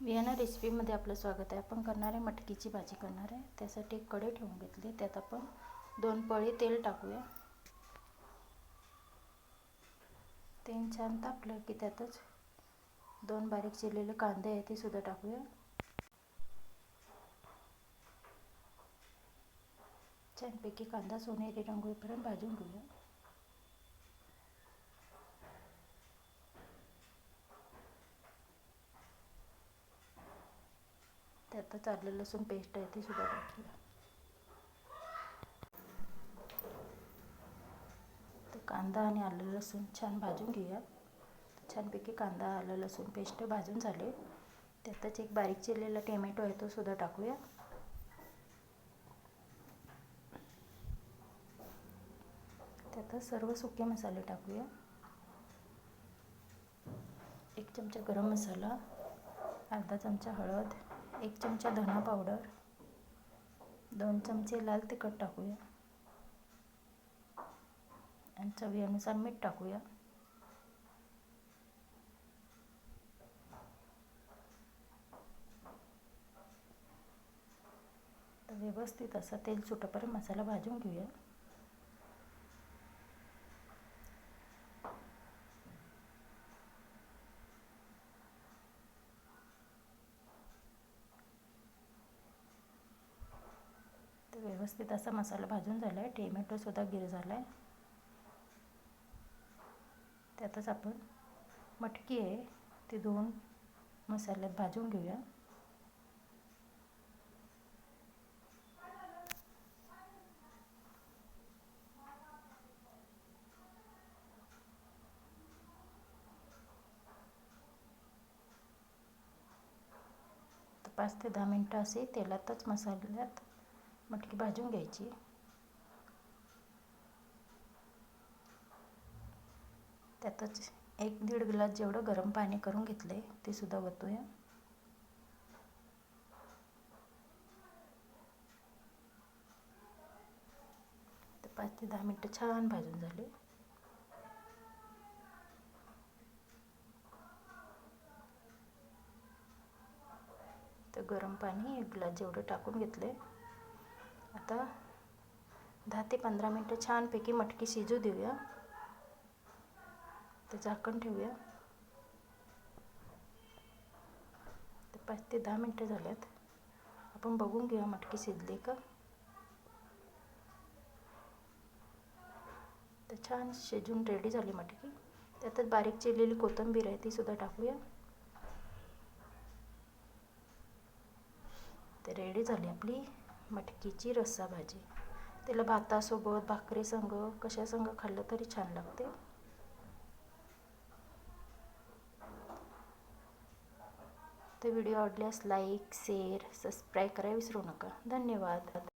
Vienna रेसिपीमध्ये आपलं स्वागत आहे. आपण करणार आहे मटकीची भाजी करणार आहे. त्यासाठी एक कढई ठेवून घेतली. त्यात आपण दोन पळी तेल टाकूया. तेल छान तापलं की त्यातच दोन बारीक चिरलेले कांदे आहे ते सुद्धा टाकूया. छानपैकी कांदा सोनेरी रंग होईपर्यंत भाजून घेऊया. त्यातच आलं लसूण पेस्ट आहे ती सुद्धा टाकूया. तर कांदा आणि आलं लसूण छान भाजून घेऊया. छानपैकी कांदा आलं लसूण पेस्ट भाजून झाले. त्यातच एक बारीक चिरलेला टोमॅटो आहे तो सुद्धा टाकूया. त्यातच सर्व सुके मसाले टाकूया. एक चमचा गरम मसाला अर्धा चमचा हळद एक चमचा धना पावडर दोन चमचे लाल तिखट टाकूया. आणि चवीनुसार मीठ टाकूया. तर व्यवस्थित असा तेल सुटेपर्यंत मसाला भाजून घेऊया. व्यवस्थित असा मसाला भाजून झाला आहे टोमॅटोसुद्धा गिर झाला आहे त्यातच आपण मटकी आहे ती दोन मसाल्यात भाजून घेऊया. पाच ते दहा मिनटं असे तेलातच मसाल्यात मटकी भाजून घ्यायची. त्यातच एक दीड ग्लास जेवढं गरम पाणी करून घेतले ते सुद्धा वतूया. तर पाच ते दहा मिनटं छान भाजून झाले. तर गरम पाणी एक ग्लास जेवढं टाकून घेतले आता दहा ते पंधरा मिनटं छानपैकी मटकी शिजू देऊया. ते झाकण ठेवूया. तर पाच ते दहा मिनटं झाल्यात. आपण बघून घेऊया मटकी शिजली का. तर छान शिजून रेडी झाली मटकी. त्यातच बारीक चिरलेली कोथिंबीर आहे ती सुद्धा टाकूया. तर रेडी झाली आपली. मटकीची रस्सा भाजी. तिला भातासोबत भाकरी संग कशा संग खाल्लं तरी छान लागते. तर व्हिडिओ आवडल्यास लाईक शेअर सबस्क्राईब करायला विसरू नका. धन्यवाद.